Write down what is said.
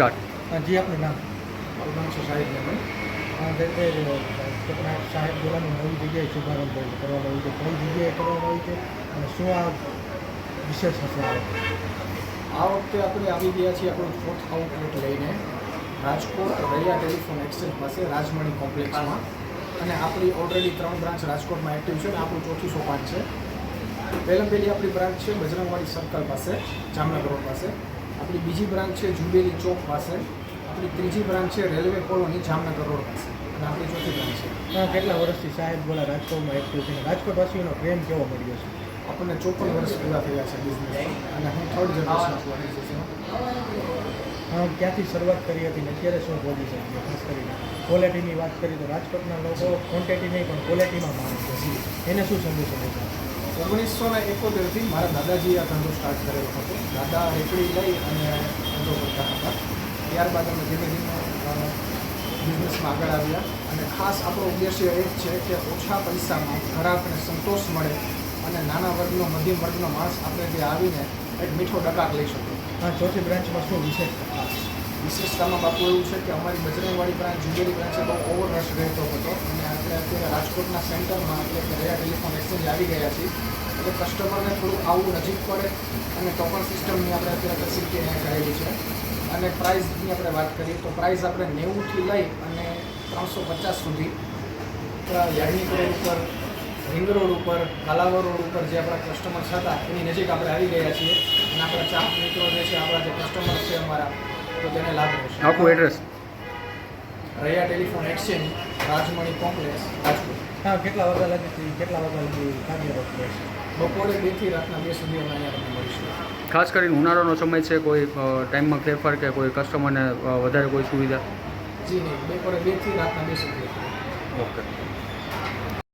Start જી આપનું નામ? તે ટૂંકમાં સાહેબ બોલાની નવી જગ્યાએ શુભારંભ કરવામાં આવ્યું છે કઈ જગ્યાએ કરવામાં આવ્યું છે અને શું આ વિશેષ હશે? આ વખતે? આ વખતે આપણે આવી ગયા છીએ આપણું ફોર્થ આઉટલેટ લઈને. રાજકોટ રૈયા ટેલિફોન એક્સચેન્જ પાસે રાજમણી કોમ્પ્લેક્સમાં. અને આપણી ઓલરેડી ત્રણ બ્રાન્ચ રાજકોટમાં એક્ટિવ છે અને આપણું ચોથું સોપાન છે. પહેલાં પહેલી આપણી બ્રાન્ચ છે બજરંગવાડી સર્કલ પાસે જામનગર રોડ પાસે. આપણી બીજી બ્રાન્ચ છે જુબેલી ચોક પાસે. આપણી ત્રીજી બ્રાન્ચ છે રેલવે કોલોની જામનગર રોડ પાસે. અને આપણી ચોથી બ્રાન્ચ છે. હા, કેટલા વર્ષથી સાહેબ બોલા રાજકોટમાં એક્ટિવ છે રાજકોટવાસીઓનો પ્રેમ કેવો મળ્યો છે? આપણને ચોપન વર્ષ પૂરા થયા છે બિઝનેસ અને હું થર્ડ જનરેશન છું. ઓર્ગેનાઇઝેશનમાં હા ક્યાંથી શરૂઆત કરી હતી ને અત્યારે શું બોલી શકીએ? ખાસ કરીને ક્વોલિટીની વાત કરીએ તો રાજકોટના લોકો ક્વોન્ટિટી નહીં પણ ક્વોલિટીમાં માને છે. એને શું સંદેશો દેશો ઓગણીસો ને એકોતેરથી મારા દાદાજીએ આ ધંધો સ્ટાર્ટ કરેલો હતો. દાદા રેકડી લઈ અને ધંધો કરતા હતા. ત્યારબાદ અમે ધીમે ધીમે બિઝનેસમાં આગળ આવ્યા. અને ખાસ આપણો ઉદ્દેશ્ય એ જ છે કે ઓછા પૈસામાં ગ્રાહકને સંતોષ મળે અને નાના વર્ગનો મધ્યમ વર્ગનો માણસ આપણે જે આવીને એક મીઠો ડકાક લઈ શકે. હા ચોથી બ્રાન્ચમાં શું વિશેષ? વિશેષતામાં બાપુ એવું છે કે અમારી બજરંગવાડી બ્રાન્ચ જુબેલી બ્રાન્ચે બહુ ઓવર રશ રહેતો હતો. અને આપણે અત્યારે રાજકોટના સેન્ટરમાં એટલે કે રહ્યા ટેલિફોન આવી ગયા છીએ એટલે કસ્ટમરને થોડું આવવું નજીક પડે અને ટોકન સિસ્ટમની આપણે અત્યારે ફેસિલિટી અહીંયા કરેલી છે. અને પ્રાઇઝની આપણે વાત કરીએ તો પ્રાઇઝ આપણે નેવુંથી લઈ અને ત્રણસો પચાસ સુધી યાજ્ઞિક રોડ ઉપર રિંગ રોડ ઉપર કાલાવર રોડ ઉપર જે આપણા કસ્ટમર્સ હતા એની નજીક આપણે આવી ગયા છીએ. અને આપણા ચાર મિત્રો જે છે આપણા જે કસ્ટમર છે અમારા તો તેને લાભ મળશે. આખું address Raiya telephone exchange. Rajmani complex Rajkot. હા કેટલા વાગ્યા લગી કેટલા વાગ્યા લગી કાર્યરત રહેશે બપોરે બેથી રાતના બે સુધી અમે અહીંયા તમને મળીશું. ખાસ કરીને ઉનાળાનો સમય છે કોઈ ટાઈમમાં ફેરફાર કે કોઈ કસ્ટમરને વધારે કોઈ સુવિધા? જી નહીં બપોરે બેથી રાતના બે સુધી. ઓકે.